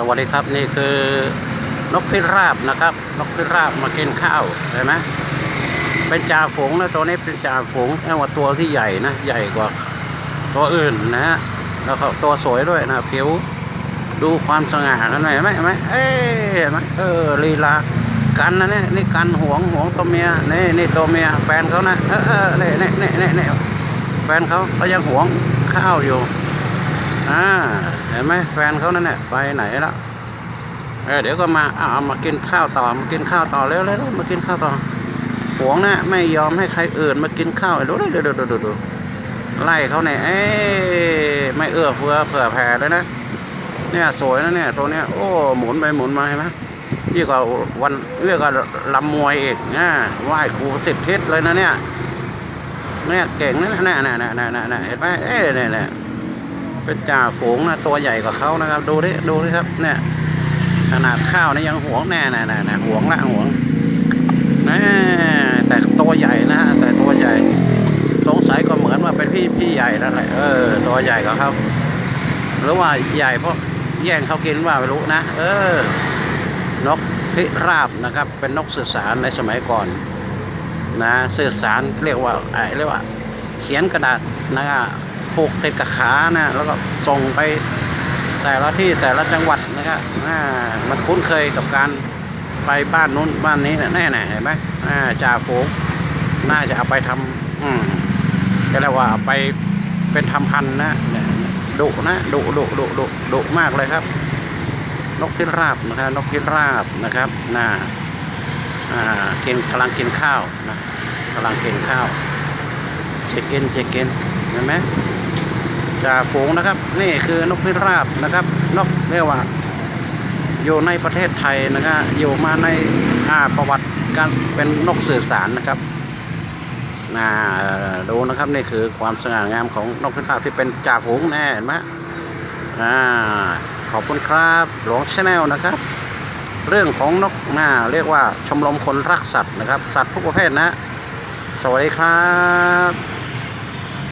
สวัสดีครับนี่คือนกพิราบนะครับ นกพิราบมากินข้าวเห็นไหมเป็นจ่าฝูงนะตัวนี้เป็นจ่าฝูงแค่ว่าตัวที่ใหญ่นะใหญ่กว่าตัวอื่นนะฮะแล้วก็ตัวสวยด้วยนะผิวดูความสง่ากันหน่อยไหมไหมเอ้ยเห็นไหมเออลีลากันนะเนี่ยนี่กันหวงหวงตัวเมียนี่นี่ตัวเมียแฟนเขานะเออเออนี่นี่นี่นี่นี่แฟนเขาเขายังหวงข้าวอยู่ อ่าเห็นไหมแฟนเขานั่นแหละไปไหนแล้วเออเดี๋ยวก็มาอ้าวเอามากินข้าวต่อมากินข้าวต่อเร็วเร็วมากินข้าวต่อหวงนะไม่ยอมให้ใครอื่นมากินข้าวดูดูดูดูดูดูไล่เขาเนี่ยเอ้ไม่เอื้อเฟื้อเผื่อแผ่เลยนะเนี่ยสวยนะเนี่ยตัวเนี้ยโอ้หมุนไปหมุนมาเห็นไหมยี่กว่าวันเรียกว่าลำมวยอีกนะไหว้ครูสิบทิศเลยนะเนี่ยเนี่ยเก่งนะเนี่ยเนี่ยเนี่ยเนี่ยเนี่ยเห็นไหมเอ้เนี่ยเนี่ย เป็นจ่าฝูงนะตัวใหญ่กว่าเขานะครับ ดูดิดูดิครับเนี่ยขนาดข้าวนี่ยังหวงแน่แน่แน่แน่หวงละหวงแน่แต่ตัวใหญ่นะฮะแต่ตัวใหญ่ สงสัยก็เหมือนว่าเป็นพี่พี่ใหญ่นั่นแหละเออตัวใหญ่กว่าเขาหรือว่าใหญ่เพราะแย่งเขากินว่าไม่รู้นะเออนกพิราบนะครับ เป็นนกสื่อสารในสมัยก่อน นะสื่อสารเรียกว่าไอ้เรียกว่า เขียนกระดาษนะครับ ผูกติดกับขานะแล้วก็ส่งไปแต่ละที่แต่ละจังหวัดนะครับอ่ามันคุ้นเคยกับการไปบ้านนู้นบ้านนี้นะแน่ๆเห็นไหมอ่าจ่าฝูงน่าจะเอาไปทำอืมก็เรียกว่าไปเป็นทำพันนะดุนะดุดุดุดุดุมากเลยครับ นกพิราบนะครับนกพิราบนะครับน่าอ่ากินกำลังกินข้าวนะกำลังกินข้าวเช็คอินเช็คอินเห็นไหม จ่าฝูงนะครับ นี่คือนกพิราบนะครับ นกเรียกว่า อยู่ในประเทศไทยนะครับอยู่มาในอ่าประวัติการเป็นนกสื่อสารนะครับน่าดูนะครับนี่คือความสง่างามของนกพิราบที่เป็นจ่าฝูงแน่เห็นไหมอ่าขอบคุณครับหลวงชาแนลนะครับ เรื่องของนกน่าเรียกว่าชมรมคนรักสัตว์นะครับ สัตว์ทุกประเภทนะ สวัสดีครับ